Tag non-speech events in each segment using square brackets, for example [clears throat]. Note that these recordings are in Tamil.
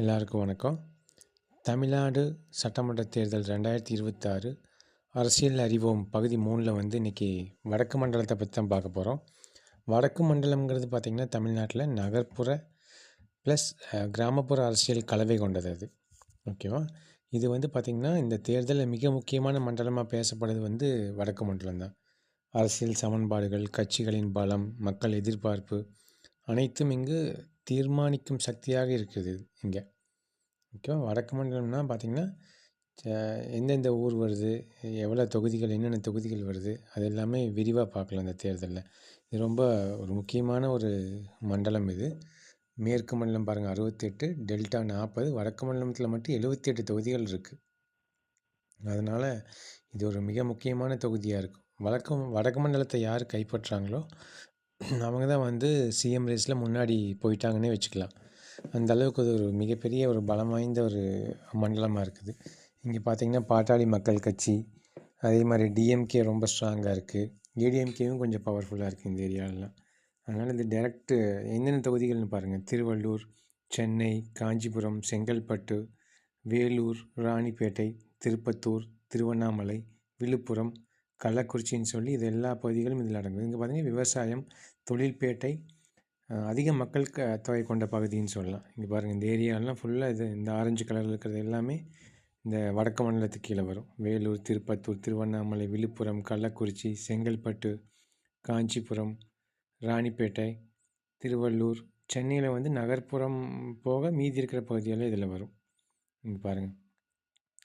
எல்லாருக்கும் வணக்கம். தமிழ்நாடு சட்டமன்ற தேர்தல் ரெண்டாயிரத்தி இருபத்தாறு அரசியல் அறிவோம் பகுதி மூணில் வந்து இன்றைக்கி வடக்கு மண்டலத்தை பற்றி தான் பார்க்க போகிறோம் வடக்கு மண்டலம்ங்கிறது பார்த்திங்கன்னா தமிழ்நாட்டில் நகர்ப்புற ப்ளஸ் கிராமப்புற அரசியல் கலவை கொண்டது அது. ஓகேவா இது வந்து பார்த்திங்கன்னா இந்த தேர்தலில் மிக முக்கியமான மண்டலமாக பேசப்படுறது வந்து வடக்கு மண்டலம் தான். அரசியல் சமன்பாடுகள் கட்சிகளின் பலம் மக்கள் எதிர்பார்ப்பு அனைத்தும் இங்கு தீர்மானிக்கும் சக்தியாக இருக்குது இங்கே. முக்கியமாக வடக்கு மண்டலம்னா பார்த்திங்கன்னா எந்தெந்த ஊர் வருது எவ்வளோ தொகுதிகள் என்னென்ன தொகுதிகள் வருது அது எல்லாமே விரிவாக பார்க்கலாம் இந்த தேர்தலில். இது ரொம்ப ஒரு முக்கியமான ஒரு மண்டலம் இது. மேற்கு மண்டலம் பாருங்கள் அறுபத்தெட்டு டெல்டா நாற்பது வடக்கு மண்டலத்தில் மட்டும் எழுபத்தி எட்டு தொகுதிகள் இருக்குது அதனால் இது ஒரு மிக முக்கியமான தொகுதியாக இருக்கும். வடக்கு வடக்கு மண்டலத்தை யார் கைப்பற்றாங்களோ [clears throat] அவங்க தான் வந்து சிஎம் ரேஸில் முன்னாடி போயிட்டாங்கன்னே வச்சுக்கலாம். அந்த அளவுக்கு அது ஒரு மிகப்பெரிய ஒரு பலம் வாய்ந்த ஒரு மண்டலமாக இருக்குது. இங்கே பார்த்திங்கன்னா பாட்டாளி மக்கள் கட்சி அதே மாதிரி டிஎம்கே ரொம்ப ஸ்ட்ராங்காக இருக்குது ஏடிஎம்கேவும் கொஞ்சம் பவர்ஃபுல்லாக இருக்குது இந்த ஏரியாவிலலாம் அதனால் இந்த டேரக்டு என்னென்ன தொகுதிகள்னு பாருங்கள் திருவள்ளூர் சென்னை காஞ்சிபுரம் செங்கல்பட்டு வேலூர் ராணிப்பேட்டை திருப்பத்தூர் திருவண்ணாமலை விழுப்புரம் கள்ளக்குறிச்சின்னு சொல்லி இது எல்லா பகுதிகளும் இதில் அடங்குது இங்கே பார்த்திங்கன்னா விவசாயம் தொழில்பேட்டை அதிக மக்கள் க தொகை கொண்ட பகுதின்னு சொல்லலாம். இங்கே பாருங்கள் இந்த ஏரியாலாம் ஃபுல்லாக இது இந்த ஆரஞ்சு கலரில் இருக்கிறது எல்லாமே இந்த வடக்கு மண்டலத்துக்கு கீழே வரும். வேலூர் திருப்பத்தூர் திருவண்ணாமலை விழுப்புரம் கள்ளக்குறிச்சி செங்கல்பட்டு காஞ்சிபுரம் ராணிப்பேட்டை திருவள்ளூர் சென்னையில் வந்து நகர்ப்புறம் போக மீதி இருக்கிற பகுதியெல்லாம் இதில் வரும். இங்கே பாருங்கள்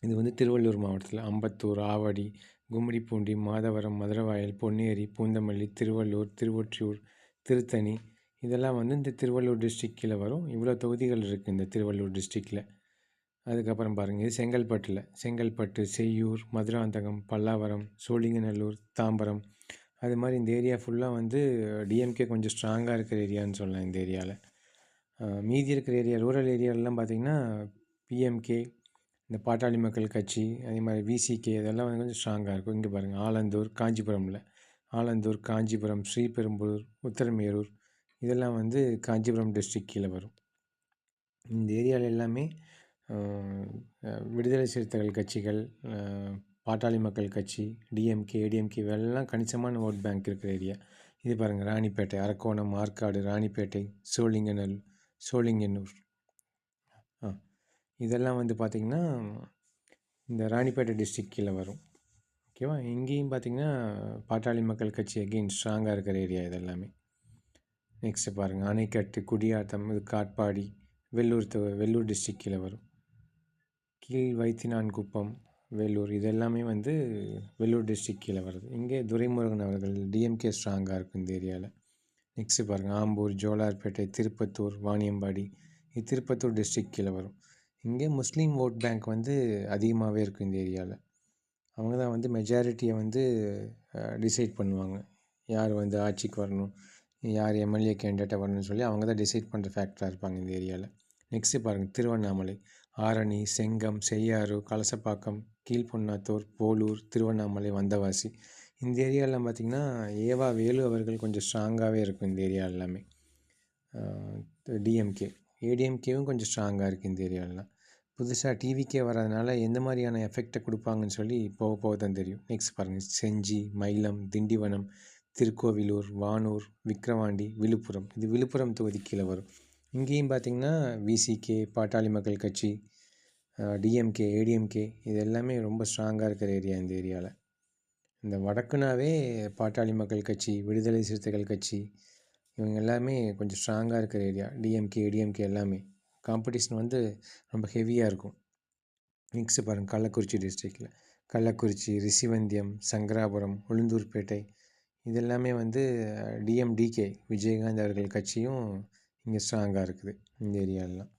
இது வந்து திருவள்ளூர் மாவட்டத்தில் அம்பத்தூர் ஆவடி கும்மிடிப்பூண்டி மாதவரம் மதுரவாயல் பொன்னேரி பூந்தமல்லி திருவள்ளூர் திருவொற்றியூர் திருத்தணி. இதெல்லாம் வந்து இந்த திருவள்ளூர் டிஸ்ட்ரிக் கீழே வரும். இவ்வளோ தொகுதிகள் இருக்குது இந்த திருவள்ளூர் டிஸ்ட்ரிக்டில் அதுக்கப்புறம் பாருங்கள் இது செங்கல்பட்டில். செங்கல்பட்டு செய்யூர் மதுராந்தகம் பல்லாவரம் சோழிங்கநல்லூர் தாம்பரம். அது மாதிரி இந்த ஏரியா ஃபுல்லாக வந்து டிஎம்கே கொஞ்சம் ஸ்ட்ராங்காக இருக்கிற ஏரியான்னு சொல்லலாம் இந்த ஏரியாவில் மீதி இருக்கிற ஏரியா ரூரல் ஏரியாலெலாம் பார்த்திங்கன்னா பிஎம்கே இந்த பாட்டாளி மக்கள் கட்சி அதே மாதிரி விசிகே இதெல்லாம் வந்து கொஞ்சம் ஸ்ட்ராங்காக இருக்கும். இங்கே பாருங்கள் ஆலந்தூர் காஞ்சிபுரமில். ஆலந்தூர் காஞ்சிபுரம் ஸ்ரீபெரும்பூர் உத்தரமேரூர் இதெல்லாம் வந்து காஞ்சிபுரம் டிஸ்ட்ரிக் கீழே வரும். இந்த ஏரியாவில் எல்லாமே விடுதலை சிறுத்தைகள் கட்சிகள் பாட்டாளி மக்கள் கட்சி டிஎம்கே ஏடிஎம்கே இவெல்லாம் கணிசமான ஓட் பேங்க் இருக்கிற ஏரியா. இது பாருங்கள் ராணிப்பேட்டை அரக்கோணம் ஆற்காடு ராணிப்பேட்டை சோழிங்கநல் சோழிங்கனூர். ஆ. இதெல்லாம் வந்து பார்த்திங்கன்னா இந்த ராணிப்பேட்டை டிஸ்ட்ரிக் கீழே வரும். ஓகேவா இங்கேயும் பார்த்திங்கன்னா பாட்டாளி மக்கள் கட்சி அகெயின் ஸ்ட்ராங்காக இருக்கிற ஏரியா இதெல்லாமே. நெக்ஸ்ட்டு பாருங்கள் அணைக்கட்டு குடியாத்தம் இது காட்பாடி வெள்ளூர் வெள்ளூர் டிஸ்ட்ரிக் கீழே வரும். கீழ் வைத்தினான் குப்பம் வேலூர் இதெல்லாமே வந்து வெள்ளூர் டிஸ்ட்ரிக் கீழே வருது. இங்கே துரைமுருகன் அவர்கள் டிஎம்கே ஸ்ட்ராங்காக இருக்கும் இந்த ஏரியாவில் நெக்ஸ்ட்டு பாருங்கள் ஆம்பூர் ஜோலார்பேட்டை திருப்பத்தூர் வாணியம்பாடி இது திருப்பத்தூர் டிஸ்ட்ரிக் கீழே வரும். இங்கே முஸ்லீம் ஓட் பேங்க் வந்து அதிகமாகவே இருக்கும் இந்த ஏரியாவில் அவங்க தான் வந்து மெஜாரிட்டியை வந்து டிசைட் பண்ணுவாங்க. யார் வந்து ஆட்சிக்கு வரணும் யார் எம்எல்ஏ கேண்டிடேட்டாக வரணும்னு சொல்லி அவங்க தான் டிசைட் பண்ணுற ஃபேக்டராக இருப்பாங்க இந்த ஏரியாவில் நெக்ஸ்ட்டு பாருங்கள் திருவண்ணாமலை. ஆரணி செங்கம் செய்யாறு கலசப்பாக்கம் கீழ்பொன்னாத்தூர் போலூர் திருவண்ணாமலை வந்தவாசி. இந்த ஏரியாலாம் பார்த்திங்கன்னா ஏவா வேலு அவர்கள் கொஞ்சம் ஸ்ட்ராங்காகவே இருக்கும் இந்த ஏரியா எல்லாமே. டிஎம்கே ஏடிஎம்கேவும் கொஞ்சம் ஸ்ட்ராங்காக இருக்குது இந்த ஏரியாலலாம் புதுசாக டிவிக்கே வர்றதுனால எந்த மாதிரியான எஃபெக்டை கொடுப்பாங்கன்னு சொல்லி போக போக தான் தெரியும். நெக்ஸ்ட் பாருங்கள் செஞ்சி மயிலம் திண்டிவனம் திருக்கோவிலூர் வானூர் விக்ரவாண்டி விழுப்புரம். இது விழுப்புரம் தொகுதி கீழே வரும். இங்கேயும் பார்த்திங்கன்னா விசிகே பாட்டாளி மக்கள் கட்சி டிஎம்கே ஏடிஎம்கே இது எல்லாமே ரொம்ப ஸ்ட்ராங்காக இருக்கிற ஏரியா இந்த ஏரியாவில் இந்த வடக்குனாவே பாட்டாளி மக்கள் கட்சி விடுதலை சிறுத்தைகள் கட்சி இவங்க எல்லாமே கொஞ்சம் ஸ்ட்ராங்காக இருக்கிற ஏரியா டிஎம்கே ஏடிஎம்கே எல்லாமே. காம்படிஷன் வந்து ரொம்ப ஹெவியாக இருக்கும். நெக்ஸ்ட்டு பாருங்கள் கள்ளக்குறிச்சி டிஸ்ட்ரிக்டில். கள்ளக்குறிச்சி ரிஷிவந்தியம் சங்கராபுரம் உளுந்தூர்பேட்டை இதெல்லாமே வந்து டிஎம்டிகே விஜயகாந்த் அவர்கள் கட்சியும் இங்கே ஸ்ட்ராங்காக இருக்குது இந்த ஏரியாலெலாம்.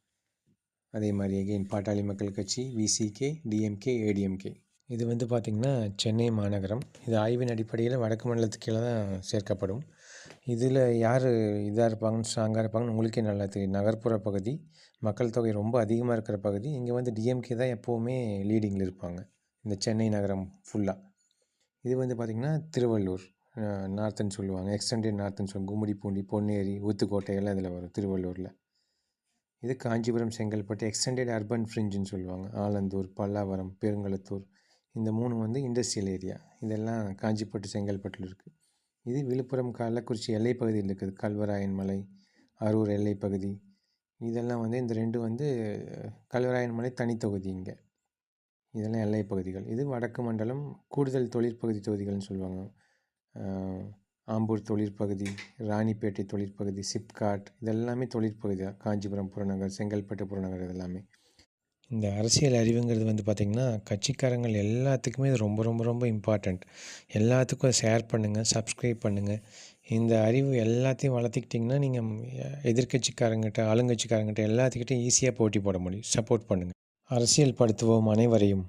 அதே மாதிரி எகெயின் பாட்டாளி மக்கள் கட்சி விசிகே டிஎம்கே ஏடிஎம்கே இது வந்து பார்த்திங்கன்னா சென்னை மாநகரம். இது ஆய்வின் அடிப்படையில் வடக்கு மண்டலத்துக்கு கீழே தான் சேர்க்கப்படும். இதில் யார் இதாக இருப்பாங்கன்னு ஸ்ட்ராங்காக இருப்பாங்கன்னு உங்களுக்கே நல்லா தெரியும். நகர்ப்புற பகுதி மக்கள் தொகை ரொம்ப அதிகமாக இருக்கிற பகுதி இங்கே வந்து டிஎம்கே தான் எப்போவுமே லீடிங்கில் இருப்பாங்க. இந்த சென்னை நகரம் ஃபுல்லாக இது வந்து பார்த்திங்கன்னா திருவள்ளூர் நார்த்துன்னு சொல்லுவாங்க. எக்ஸ்டெண்டட் நார்த்துன்னு சொல்லுவாங்க. கும்மிடிப்பூண்டி பொன்னேரி ஊத்துக்கோட்டை எல்லாம் இதில் வரும் திருவள்ளூரில். இது காஞ்சிபுரம் செங்கல்பட்டு எக்ஸ்டெண்டட் அர்பன் ஃப்ரிஞ்சுன்னு சொல்லுவாங்க. ஆலந்தூர் பல்லாவரம் பெருங்களத்தூர். இந்த மூணு வந்து இண்டஸ்ட்ரியல் ஏரியா இதெல்லாம் காஞ்சிப்பட்டு செங்கல்பட்டில் இருக்குது இது விழுப்புரம் கள்ளக்குறிச்சி எல்லைப்பகுதியில் இருக்குது கல்வராயன் மலை அரூர் எல்லைப்பகுதி. இதெல்லாம் வந்து இந்த ரெண்டு வந்து கல்வராயன் மலை தனித்தொகுதி இங்கே. இதெல்லாம் எல்லைப்பகுதிகள். இது வடக்கு மண்டலம் கூடுதல் தொழிற்பகுதி தொகுதிகள்னு சொல்லுவாங்க. ஆம்பூர் தொழிற்பகுதி ராணிப்பேட்டை தொழிற்பகுதி சிப்காட் இதெல்லாமே தொழிற்பகுதி தான் காஞ்சிபுரம் புறநகர் செங்கல்பட்டு புறநகர் இதெல்லாமே. இந்த அரசியல் அறிவுங்கிறது வந்து பார்த்திங்கன்னா கட்சிக்காரங்கள் எல்லாத்துக்குமே இது ரொம்ப ரொம்ப ரொம்ப இம்பார்ட்டண்ட் எல்லாத்துக்கும் ஷேர் பண்ணுங்கள் சப்ஸ்கிரைப் பண்ணுங்கள் இந்த அறிவு எல்லாத்தையும் வளர்த்துக்கிட்டிங்கன்னா நீங்கள் எதிர்கட்சிக்காரங்கிட்ட ஆளுங்கட்சிக்காரங்கிட்ட எல்லாத்துக்கிட்டையும் ஈஸியாக போட்டி போட முடியும். சப்போர்ட் பண்ணுங்கள் அரசியல் படுத்துவோம் அனைவரையும்.